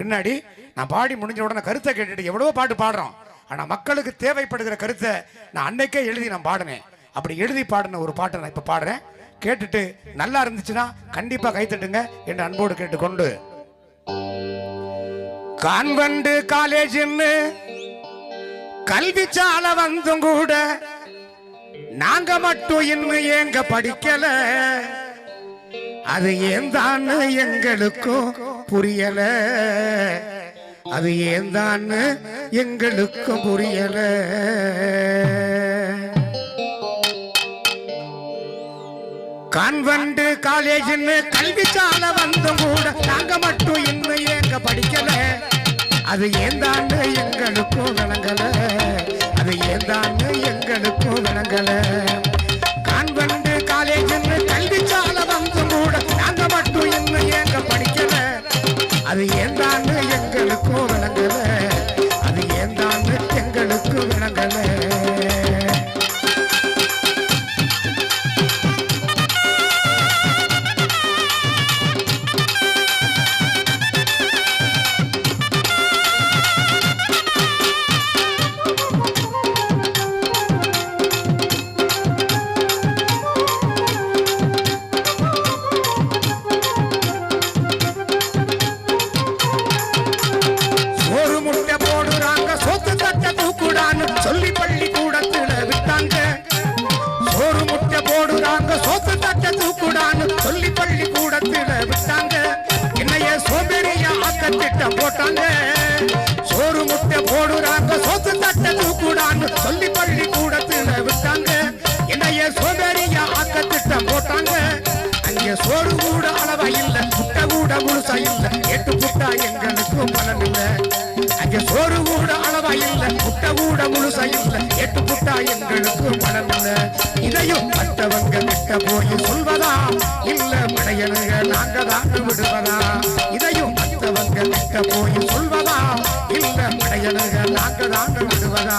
பின்னாடி நான் பாடி முடிஞ்ச உடனே கருத்தை கேட்டுட்டு எவ்வளவோ பாட்டு பாடுறோம். ஆனா மக்களுக்கு தேவைப்படுகிற கருத்தை நான் அன்னைக்கே எழுதி நான் பாடினேன். அப்படி எழுதி பாடின ஒரு பாட்டை நான் இப்ப பாடுறேன். கேட்டுட்டு நல்லா இருந்துச்சுன்னா கண்டிப்பா கைத்தட்டுங்க என்று அன்போடு கேட்டுக்கொண்டு. கான்வெண்ட் காலேஜ்னு கல்வி சாலை வந்தும் கூட நாங்க மட்டும் இன்னும் ஏங்க படிக்கல. அது ஏந்தான்னு எங்களுக்கும் புரியல. அது ஏந்தான்னு எங்களுக்கும் புரியல. கான்வெண்ட் காலேஜ்னு கல்வி வந்தும் கூட நாங்க மட்டும் இன்னும் ஏங்க படிக்கல. அது ஏந்தான்னு எங்களுக்கும் விளங்கல. அது ஏந்தான்னு எங்களுக்கும் விளங்கல. திட்டம் போட்டாங்க. சோறு முட்டை போடுறாங்க. சொத்து தட்ட தூக்குடாங்க சொல்லி பள்ளி கூடத்துல விட்டாங்க. என்னைய சோம்பேறியா ஆக்க திட்டம் போட்டாங்க. அங்கே சோறு கூட அளவா இல்ல முட்டை கூட முழுசா இல்ல. எட்டு புட்டா எங்களுக்கு பலன் இல்ல. அங்கே சோறு கூட அளவா இல்ல முட்டை கூட முழுசா இல்ல. எட்டு புட்டா எங்களுக்கு பலன் இல்ல. இதையும் மற்றவங்க கிட்ட போய் சொல்வதா? இல்ல மடையனுங்க நாங்க தான் விடுவதா? போய் சொல்வதா இந்த மடையனுங்க நாங்கள் நாங்கள் விடுவதா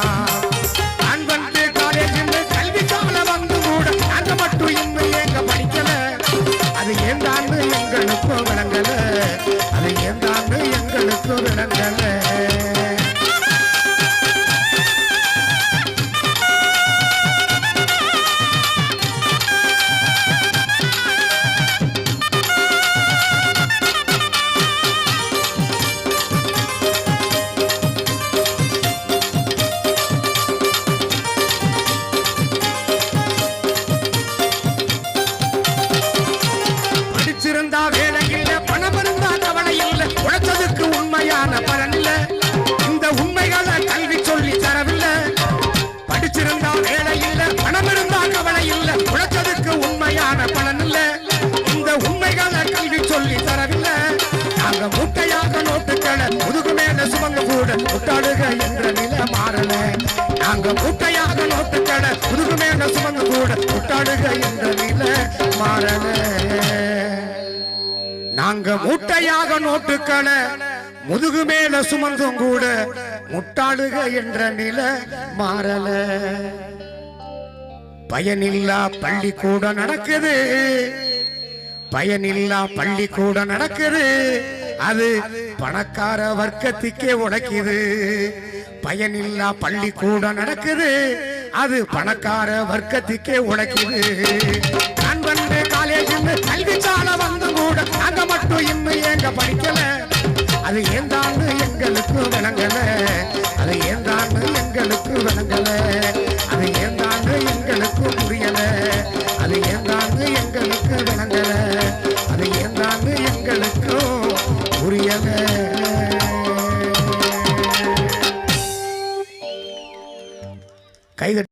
சுமந்து முட்டாடுக என்ற நிலை மாறல. நாங்க மூட்டையாக நோட்டுக்களை முதுகு மேல சுமந்து கூட முட்டாடுக என்ற நிலை மாறல. நாங்க மூட்டையாக நோட்டுக்களை முதுகு மேல சுமந்தும் கூட முட்டாளுக என்ற நிலை மாறல. பயனில்லா பள்ளி கூட நடக்குது. பயனில்லா பள்ளி கூட நடக்குது. அது பணக்கார வர்க்கத்துக்கே உடைக்குது. பயனில்லா பள்ளிக்கூடம் நடக்குது. அது பணக்கார வர்க்கத்துக்கே உடைக்குது. நான் வந்து காலேஜ் கல்வி வந்து கூட அங்க மட்டும் இன்னும் எங்க படிக்கல. அது ஏந்தாண்டு எங்களுக்கு விளங்கல. அது ஏந்தாண்டு எங்களுக்கு விளங்கல.